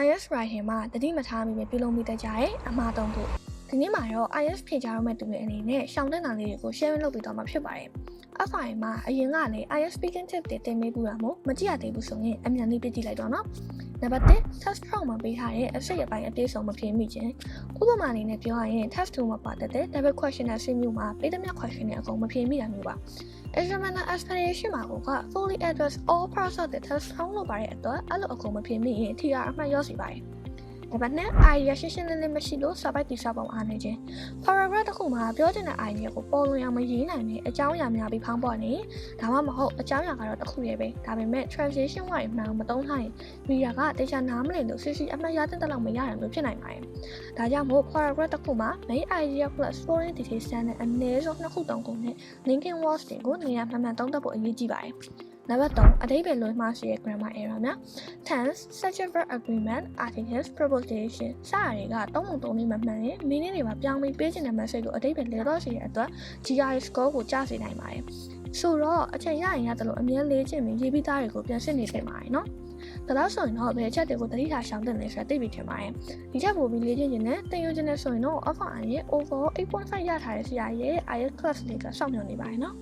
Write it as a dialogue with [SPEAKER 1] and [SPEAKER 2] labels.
[SPEAKER 1] IS writing မှာတတိမထားမိပဲပြုလုပ်မိတတ်ကြရဲ့အမှားတုံးဖို့ဒီနေ့မှာတော့ IS ဖြေကြတော့မဲ့သူတွေအနေနဲ့ရှောင်းတဲ့နာလေးတွေကို share လုပ်ပေးတော့မှာဖြစ်ပါတယ်။ FI မှာအရင်ကလည်း IS speaking tip တွေတင်ပေးပူတာမို့မကြည့်ရသေးဘူးဆိုရင်အမြန်လေးပြည့်ကြည့်လိုက်တော့နော်။ နံပါတ်1 test prompt မှာပေးထားတဲ့ asset ရပိုင်းအသေးဆုံးမဖြစ်မိခြင်းဥပမာအနေနဲ့ပြောရရင် test 2မှာပါတဲ့ double question နဲ့ sim မျိုးမှာပေးသမျှ question တွေအကုန်မဖြစ်မိတာမျိုးပါ။ examiner explanation မှာက fully address all parts of the test ဆောင်းလို့ပါတဲ့အတွက်အဲ့လိုအကုန်မဖြစ်မိရင် TR အမှတ်ရောစီပါတယ်။ နံပါတ်2 idea ရှင်းရှင်းလင်းလင်းမရှိလို့စာပိုက်တိစပုံအားနေခြင်း paragraph တစ်ခုမှာပြောချင်တဲ့ idea ကိုပေါ်လွင်အောင်မရေးနိုင်တဲ့အကြောင်းအရာများပြီးဖောင်းပေါ်နေဒါမှမဟုတ်အကြောင်းအရာကတော့တစ်ခုတည်းပဲဒါပေမဲ့ translation ဝိုင်းမှန်မတုံးထားရင် reader ကတေချာနားမလည်လို့စစ်စစ်အမှတ်ရတဲ့တလောက်မရတာမျိုးဖြစ်နိုင်ပါတယ်။ဒါကြောင့်မို့ paragraph တစ်ခုမှာ main idea plus foreign details နဲ့အနည်းဆုံးနှစ်ခုသုံးခုနဲ့ linking words တွေကိုနေရာမှန်မှန်သုံးသပ်ဖို့အရေးကြီးပါတယ်။ နံပါတ်3အဓိပ္ပာယ်လွှဲမှားရှိတဲ့ grammar error များ tense subject verb agreement articles preposition စတာတွေကတုံးပုံတုံးလေးမမှန်ရင် meaning တွေပါပြောင်းပြီးပေးချင်တဲ့ message ကိုအဓိပ္ပာယ်လဲတော့ရှိတဲ့အတွက် GRE score ကိုကျစေနိုင်ပါတယ်ဆိုတော့အချိန်ရရင်ရတယ်လို့အမြဲလေးချင်ပြီးရေးပြီးသားတွေကိုပြန်စစ်နေသင့်ပါတယ်နော်ဒါတော့ဆိုရင်တော့ဘယ်အချက်တွေကိုတတိထားရှောင်တင်နေဆိုတာသိပြီထင်ပါတယ်ဒီချက်ပို့ပြီးလေ့ကျင့်ခြင်းနဲ့တင်ယူခြင်းနဲ့ဆိုရင်တော့ offer ရဲ့ overall 8.5ရထားတဲ့ဆရာရဲ့ IELTS class တွေကစောင့်မျှော်နေပါတယ်နော်